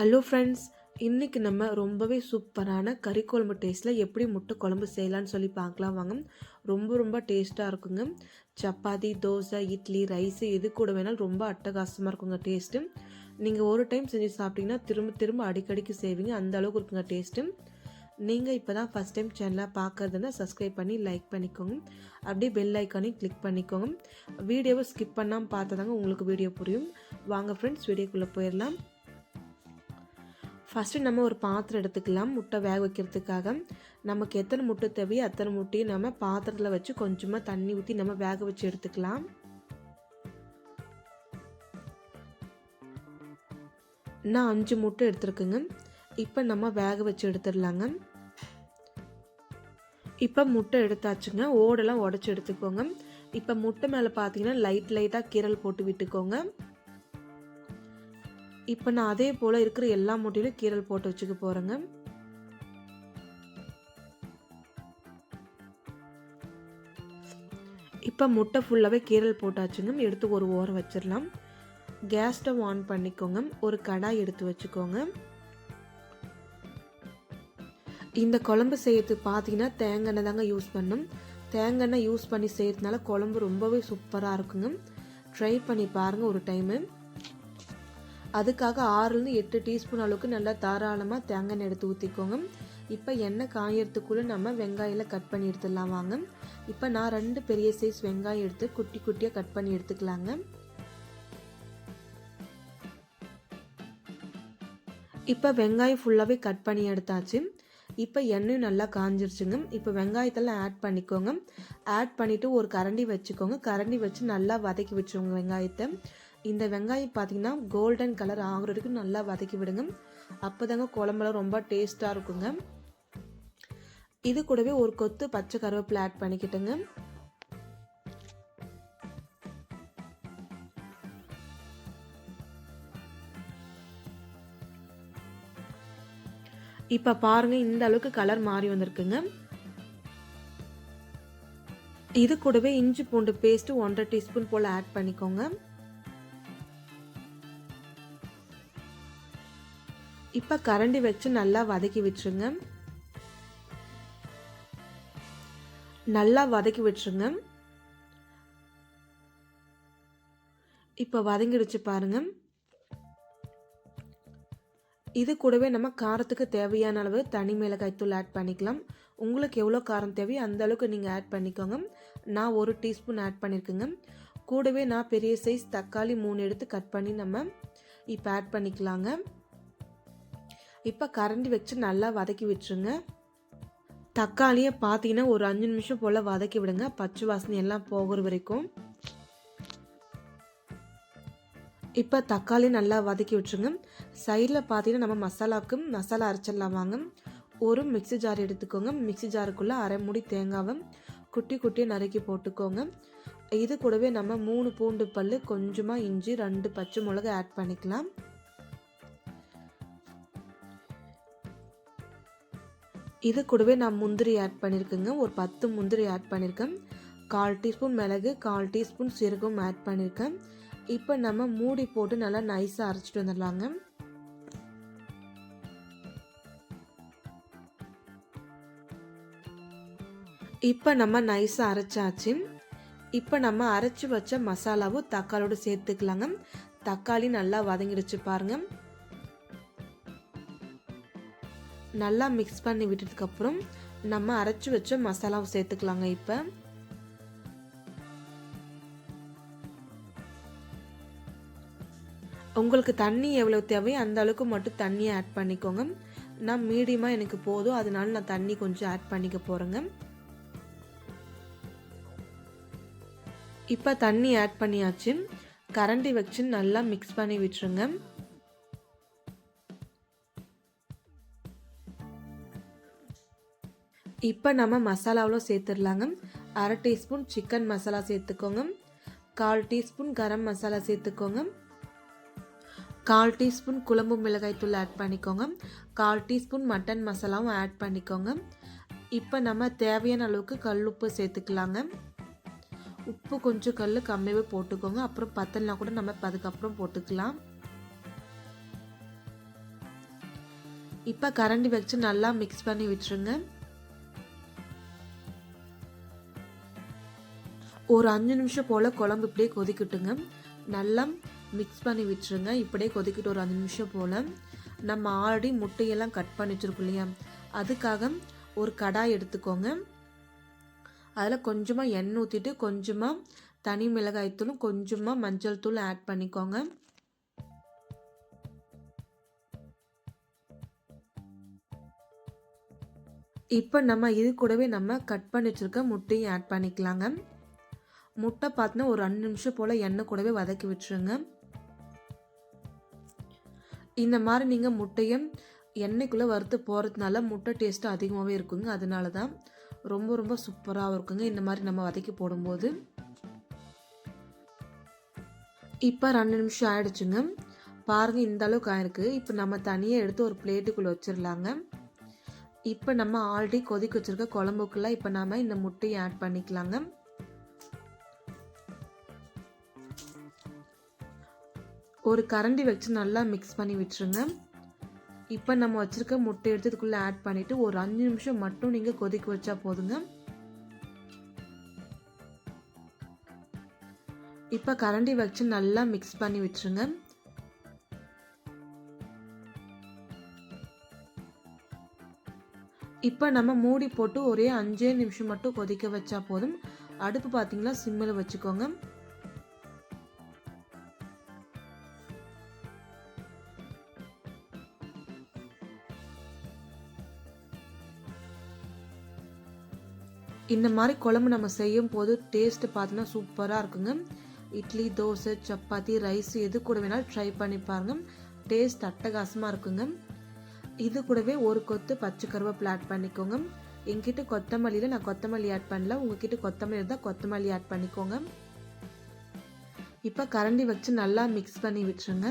Hello friends இன்றைக்கி நம்ம ரொம்பவே சூப்பரான கறி குழம்பு டேஸ்ட்டில் எப்படி முட்டை குழம்பு செய்யலான்னு சொல்லி பார்க்கலாம் வாங்க. ரொம்ப ரொம்ப டேஸ்ட்டாக இருக்குங்க. சப்பாத்தி தோசை இட்லி ரைஸு எது கூட வேணாலும் ரொம்ப அட்டகாசமாக இருக்குங்க டேஸ்ட்டு நீங்கள் ஒரு டைம் செஞ்சு சாப்பிட்டீங்கன்னா திரும்ப திரும்ப அடிக்கடிக்கு செய்வீங்க. அந்த அளவுக்கு இருக்குங்க டேஸ்ட்டு நீங்கள் இப்போ தான் ஃபஸ்ட் டைம் சேனலாக பார்க்குறதுனா சப்ஸ்கிரைப் பண்ணி லைக் பண்ணிக்கோங்க. அப்படியே பெல் ஐக்கானையும் கிளிக் பண்ணிக்கோங்க. வீடியோவை ஸ்கிப் பண்ணாமல் பார்த்ததாங்க உங்களுக்கு வீடியோ புரியும். வாங்க ஃப்ரெண்ட்ஸ் வீடியோக்குள்ளே போயிடலாம். ஃபஸ்ட்டு நம்ம ஒரு பாத்திரம் எடுத்துக்கலாம். முட்டை வேக வைக்கிறதுக்காக. நமக்கு எத்தனை முட்டை தேவையோ அத்தனை முட்டையும் நம்ம பாத்திரத்தில் வச்சு கொஞ்சமாக தண்ணி ஊற்றி நம்ம வேக வச்சு எடுத்துக்கலாம். நான் அஞ்சு முட்டை எடுத்துருக்குங்க. இப்போ நம்ம வேக வச்சு எடுத்துடலாங்க. இப்போ முட்டை எடுத்தாச்சுங்க. ஓடெல்லாம் உடச்சி எடுத்துக்கோங்க. இப்போ முட்டை மேலே பார்த்தீங்கன்னா லைட் லைட்டாக கீரல் போட்டு விட்டுக்கோங்க. இப்போ நான் அதே போல் இருக்கிற எல்லா மூட்டையிலும் கீரல் போட்டு வச்சுக்க போகிறேங்க இப்போ முட்டை ஃபுல்லாகவே கீரல் போட்டாச்சுங்க. எடுத்து ஒரு ஓரம் வச்சிடலாம். கேஸ் ஸ்டவ் ஆன் பண்ணிக்கோங்க. ஒரு கடாய் எடுத்து வச்சுக்கோங்க. இந்த குழம்பு செய்யறது பார்த்தீங்கன்னா தேங்காய் தாங்க யூஸ் பண்ணும். தேங்காய் யூஸ் பண்ணி செய்யறதுனால குழம்பு ரொம்பவே சூப்பராக இருக்குங்க. ட்ரை பண்ணி பாருங்கள் ஒரு டைமு அதுக்காக ஆறுலேருந்து எட்டு டீஸ்பூன் அளவுக்கு நல்லா தாராளமாக தேங்காய் எடுத்து ஊற்றிக்கோங்க இப்போ எண்ணெய் காயறதுக்குள்ளே நம்ம வெங்காயில் கட் பண்ணி எடுத்துடலாம் வாங்க. இப்போ நான் ரெண்டு பெரிய சைஸ் வெங்காயம் எடுத்து குட்டி குட்டியாக கட் பண்ணி எடுத்துக்கலாங்க. இப்போ வெங்காயம் ஃபுல்லாகவே கட் பண்ணி எடுத்தாச்சு. இப்போ எண்ணெயும் நல்லா காஞ்சிருச்சுங்க. இப்போ வெங்காயத்தெல்லாம் ஆட் பண்ணிக்கோங்க. ஆட் பண்ணிவிட்டு ஒரு கரண்டி வச்சுக்கோங்க. கரண்டி வச்சு நல்லா வதக்கி வச்சுக்கோங்க வெங்காயத்தை. இந்த வெங்காயம் பார்த்தீங்கன்னா கோல்டன் கலர் ஆகிற வரைக்கும் நல்லா வதக்கி விடுங்க. அப்போ தாங்க குழம்புலாம் ரொம்ப டேஸ்ட்டாக இருக்குங்க. இது கூடவே ஒரு கொத்து பச்சை கருவேப்பிலை ஆட் பண்ணிக்கிட்டுங்க. இப்போ பாருங்க இந்த அளவுக்கு கலர் மாறி வந்திருக்குங்க. இது கூடவே இஞ்சி பூண்டு பேஸ்ட்டு ஒன்றரை டீஸ்பூன் போல் ஆட் பண்ணிக்கோங்க. இப்போ கரண்டி வச்சு நல்லா வதக்கி விட்டுருங்க. நல்லா வதக்கி விட்டுருங்க. இப்போ வதங்கிடுச்சு பாருங்க. இது கூடவே நம்ம காரத்துக்கு தேவையான அளவு தனி மிளகாய் தூள் ஆட் பண்ணிக்கலாம். உங்களுக்கு எவ்வளோ காரம் தேவையோ அந்த அளவுக்கு நீங்கள் ஆட் பண்ணிக்கோங்க. நான் ஒரு டீஸ்பூன் ஆட் பண்ணியிருக்கேங்க கூடவே நான் பெரிய சைஸ் தக்காளி மூணு எடுத்து கட் பண்ணி நம்ம இப்போ ஆட் பண்ணிக்கலாங்க. இப்போ கரண்டி வச்சு நல்லா வதக்கி விட்டுருங்க. தக்காளியை பார்த்தீங்கன்னா ஒரு அஞ்சு நிமிஷம் போல் வதக்கி விடுங்க. பச்சை வாசனை எல்லாம் போகிற வரைக்கும். இப்போ தக்காளி நல்லா வதக்கி விட்டுருங்க. சைடில் பார்த்தீங்கன்னா நம்ம மசாலாவுக்கும் மசாலா அரைச்சிடலாம் வாங்க. ஒரு மிக்சி ஜார் எடுத்துக்கோங்க. மிக்சி ஜாருக்குள்ளே அரை மூடி தேங்காவை குட்டி குட்டியாக நறுக்கி போட்டுக்கோங்க. இது கூடவே நம்ம மூணு பூண்டு பல் கொஞ்சமாக இஞ்சி ரெண்டு பச்சை மிளகா ஆட் பண்ணிக்கலாம். இது கூடவே நான் முந்திரி ஆட் பண்ணியிருக்கேங்க ஒரு பத்து முந்திரி ஆட் பண்ணியிருக்கேன் கால் டீஸ்பூன் மிளகு கால் டீஸ்பூன் சீரகம் ஆட் பண்ணியிருக்கேன் இப்போ நம்ம மூடி போட்டு நல்லா நைஸாக அரைச்சிட்டு வந்துடலாங்க. இப்போ நம்ம நைஸாக அரைச்சாச்சு. இப்போ நம்ம அரைச்சி வச்ச மசாலாவும் தக்காளியோடு சேர்த்துக்கலாங்க. தக்காளி நல்லா வதங்கிடுச்சு பாருங்கள் நல்லா மிக்ஸ் பண்ணி விட்டதுக்கப்புறம் நம்ம அரைச்சி வச்ச மசாலாவை சேர்த்துக்கலாங்க இப்போ. உங்களுக்கு தண்ணி எவ்வளோ தேவையோ அந்த அளவுக்கு மட்டும் தண்ணியை ஆட் பண்ணிக்கோங்க. நான் மீடியமாக எனக்கு போதும் அதனால நான் தண்ணி கொஞ்சம் ஆட் பண்ணிக்க போகிறேங்க இப்போ தண்ணி ஆட் பண்ணியாச்சு. கரண்டி வச்சு நல்லா மிக்ஸ் பண்ணி விட்டுருங்க. இப்போ நம்ம மசாலாவில் சேர்த்துடலாங்க. அரை டீஸ்பூன் சிக்கன் மசாலா சேர்த்துக்கோங்க. கால் டீஸ்பூன் கரம் மசாலா சேர்த்துக்கோங்க. கால் டீஸ்பூன் குழம்பு மிளகாய் தூள் ஆட் பண்ணிக்கோங்க. கால் டீஸ்பூன் மட்டன் மசாலாவும் ஆட் பண்ணிக்கோங்க. இப்போ நம்ம தேவையான அளவுக்கு கல் உப்பு சேர்த்துக்கலாங்க. உப்பு கொஞ்சம் கல் கம்மியாகவே போட்டுக்கோங்க. அப்புறம் பத்தலைனா கூட நம்ம அதுக்கப்புறம் போட்டுக்கலாம். இப்போ கரண்டி வச்சு நல்லா மிக்ஸ் பண்ணி விட்டுருங்க. ஒரு அஞ்சு நிமிஷம் போல் குழம்பு இப்படியே கொதிக்கட்டுங்க. நல்லா மிக்ஸ் பண்ணி விட்டுருங்க. இப்படியே கொதிக்கிட்டு ஒரு அஞ்சு நிமிஷம் போல். நம்ம ஆல்ரெடி முட்டையெல்லாம் கட் பண்ணி வச்சுருக்கோம் இல்லையா? அதுக்காக ஒரு கடாய் எடுத்துக்கோங்க. அதில் கொஞ்சமாக எண்ணெய் ஊற்றிட்டு கொஞ்சமாக தனி மிளகாய் தூளும் கொஞ்சமாக மஞ்சள் தூள் ஆட் பண்ணிக்கோங்க. இப்போ நம்ம இது கூடவே நம்ம கட் பண்ணி வச்சுருக்க முட்டையும் ஆட் பண்ணிக்கலாங்க. முட்டை பார்த்தினா ஒரு ரெண்டு நிமிஷம் போல் எண்ணெய் கூடவே வதக்கி விட்டுருங்க. இந்த மாதிரி நீங்கள் முட்டையும் எண்ணெய்க்குள்ளே வறுத்து போகிறதுனால முட்டை டேஸ்ட்டு அதிகமாகவே இருக்குங்க. அதனால தான் ரொம்ப ரொம்ப சூப்பராகவும் இருக்குங்க. இந்த மாதிரி நம்ம வதக்கி போடும்போது. இப்போ ரெண்டு நிமிஷம் ஆயிடுச்சுங்க. பாருங்கள் இந்த அளவுக்கு ஆயிருக்கு. இப்போ நம்ம தனியாக எடுத்து ஒரு பிளேட்டுக்குள்ளே வச்சிடலாங்க இப்போ நம்ம ஆல்ரெடி கொதிக்க வச்சுருக்க குழம்புக்குள்ளே இப்போ நாம் இந்த முட்டையை ஆட் பண்ணிக்கலாங்க. ஒரு கரண்டி வச்சு நல்லா மிக்ஸ் பண்ணி விட்டுருங்க. இப்போ நம்ம வச்சுருக்க முட்டை எடுத்து இதுக்குள்ளே ஆட் பண்ணிவிட்டு ஒரு அஞ்சு நிமிஷம் மட்டும் நீங்கள் கொதிக்க வச்சா போதுங்க. இப்போ கரண்டி வச்சு நல்லா மிக்ஸ் பண்ணி விட்டுருங்க. இப்போ நம்ம மூடி போட்டு ஒரே அஞ்சே நிமிஷம் மட்டும் கொதிக்க வச்சா போதும். அடுப்பு பார்த்தீங்கன்னா சிம்மில் வச்சுக்கோங்க. இந்த மாதிரி குழம்பு நம்ம செய்யும் போது டேஸ்ட்டு பார்த்தீங்கன்னா சூப்பராக இருக்குங்க. இட்லி தோசை சப்பாத்தி ரைஸ் எது கூட வேணாலும் ட்ரை பண்ணி பாருங்க. டேஸ்ட் அட்டகாசமாக இருக்குங்க. இது கூடவே ஒரு கொத்து பச்சை கருவேப்பிலை ஆட் பண்ணிக்கோங்க. எங்கிட்ட கொத்தமல்லியில் நான் கொத்தமல்லி ஆட் பண்ணல. உங்ககிட்ட கொத்தமல்லி இருந்தால் கொத்தமல்லி ஆட் பண்ணிக்கோங்க. இப்போ கரண்டி வச்சு நல்லா மிக்ஸ் பண்ணி விட்டுருங்க.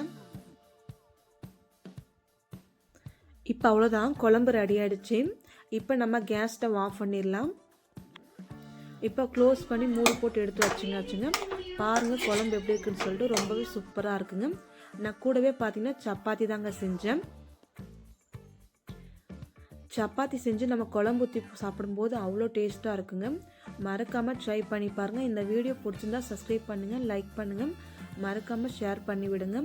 இப்போ அவ்வளோதான் குழம்பு ரெடி ஆகிடுச்சு இப்போ நம்ம கேஸ் ஸ்டவ் ஆஃப் பண்ணிடலாம். இப்போ க்ளோஸ் பண்ணி மூடி போட்டு எடுத்து வச்சுங்க வச்சுங்க பாருங்கள் குழம்பு எப்படி இருக்குன்னு சொல்லிட்டு ரொம்பவே சூப்பராக இருக்குங்க. நான் கூடவே பார்த்தீங்கன்னா சப்பாத்தி தாங்க செஞ்சேன். சப்பாத்தி செஞ்சு நம்ம குழம்பு ஊற்றி சாப்பிடும்போது அவ்வளோ டேஸ்ட்டாக இருக்குங்க. மறக்காமல் ட்ரை பண்ணி பாருங்கள் இந்த வீடியோ பிடிச்சிருந்தா சப்ஸ்கிரைப் பண்ணுங்கள் லைக் பண்ணுங்கள் மறக்காமல் ஷேர் பண்ணி விடுங்க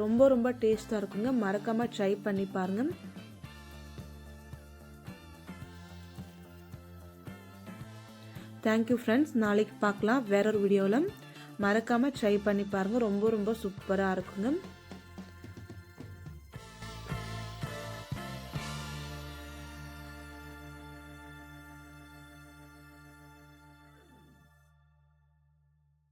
ரொம்ப ரொம்ப டேஸ்ட்டாக இருக்குங்க. மறக்காமல் ட்ரை பண்ணி பாருங்கள் தேங்க்யூ ஃப்ரெண்ட்ஸ் நாளைக்கு பார்க்கலாம். வேற ஒரு வீடியோவில் மறக்காமல் ட்ரை பண்ணி பாருங்கள் ரொம்ப ரொம்ப சூப்பராக இருக்குங்க.